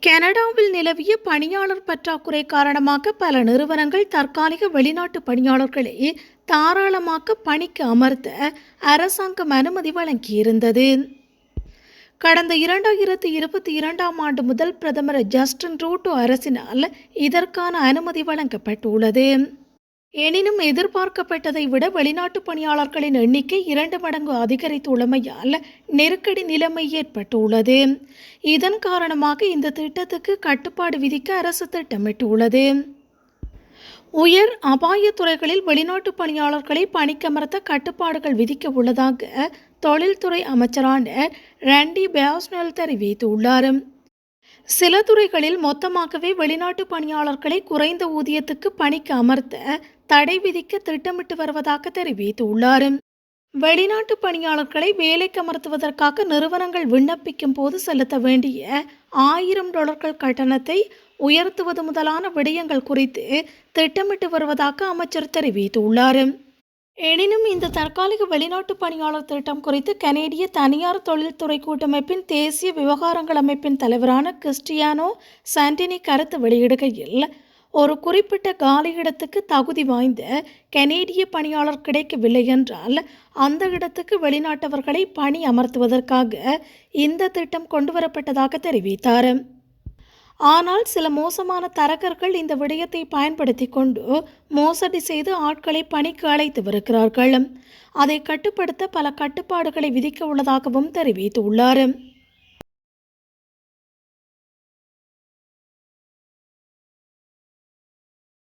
கனடாவில் நிலவிய பணியாளர் பற்றாக்குறை காரணமாக பல நிறுவனங்கள் தற்காலிக வெளிநாட்டு பணியாளர்களை தாராளமாக பணிக்கு அமர்த்த அரசாங்கம் அனுமதி வழங்கியிருந்தது. கடந்த இரண்டாயிரத்தி இருபத்தி இரண்டாம் ஆண்டு முதல் பிரதமர் ஜஸ்டின் ரூட்டோ அரசினால் இதற்கான அனுமதி வழங்கப்பட்டுள்ளது. எனினும் எதிர்பார்க்கப்பட்டதை விட வெளிநாட்டு பணியாளர்களின் எண்ணிக்கை இரண்டு மடங்கு அதிகரித்துள்ளமையால் நெருக்கடி நிலைமை ஏற்பட்டுள்ளது. இதன் காரணமாக இந்த திட்டத்துக்கு கட்டுப்பாடு விதிக்க அரசு திட்டமிட்டுள்ளது. உயர் அபாய துறைகளில் வெளிநாட்டு பணியாளர்களை பணிக்கமர்த்த கட்டுப்பாடுகள் விதிக்க உள்ளதாக தொழில்துறை அமைச்சரான ரண்டி பேஸ்னல் தெரிவித்துள்ளார். சில துறைகளில் மொத்தமாகவே வெளிநாட்டு பணியாளர்களை குறைந்த ஊதியத்துக்கு பணிக்கு அமர்த்த தடை விதிக்க திட்டமிட்டு வருவதாக தெரிவித்துள்ளார். வெளிநாட்டு பணியாளர்களை வேலைக்கு அமர்த்துவதற்காக நிறுவனங்கள் விண்ணப்பிக்கும் போது செலுத்த வேண்டிய ஆயிரம் டாலர்கள் கட்டணத்தை உயர்த்துவது முதலான விடயங்கள் குறித்து திட்டமிட்டு வருவதாக அமைச்சர் தெரிவித்துள்ளார். எனினும் இந்த தற்காலிக வெளிநாட்டு பணியாளர் திட்டம் குறித்து கனேடிய தனியார் தொழில்துறை கூட்டமைப்பின் தேசிய விவகாரங்கள் அமைப்பின் தலைவரான கிறிஸ்டியானோ சாண்டினி கருத்து வெளியிடுகையில் ஒரு குறிப்பிட்ட காலி இடத்துக்கு தகுதி வாய்ந்த கனேடிய பணியாளர் கிடைக்கவில்லை என்றால் அந்த இடத்துக்கு வெளிநாட்டவர்களை பணி அமர்த்துவதற்காக இந்த திட்டம் கொண்டுவரப்பட்டதாக தெரிவித்தார். ஆனால் சில மோசமான தரகர்கள் இந்த விடயத்தை பயன்படுத்தி கொண்டு மோசடி செய்து ஆட்களை பணிக்கு அழைத்து வருகிறார்கள். அதை கட்டுப்படுத்த பல கட்டுப்பாடுகளை விதிக்க உள்ளதாகவும் தெரிவித்துள்ளார்.